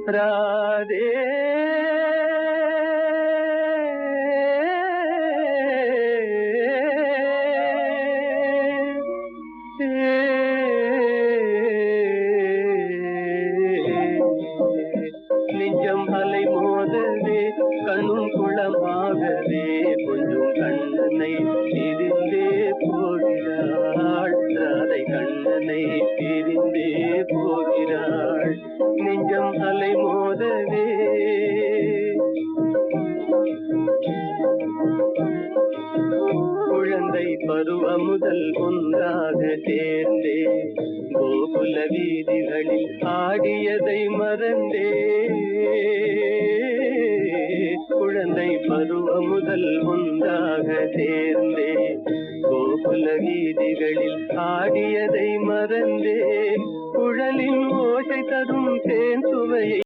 ராதே. நெஞ்சம் அலை மோதவே கண்ணும் குளமாகவே கொஞ்சம் கண்ணனை பிரிந்தே போகிறாள். நெஞ்சம் அலை மோதவே. குழந்தை பருவம் முதல் ஒன்றாக தேர்ந்தே கோகுல வீதிகளில் ஆடியதை மறந்தே. குழந்தை பருவம் முதல் ஒன்றாக தேர்ந்தே கோகுல வீதிகளில் ஆடியதை மறந்தே குழலின் ஓசை தரும் தேன் சுவையை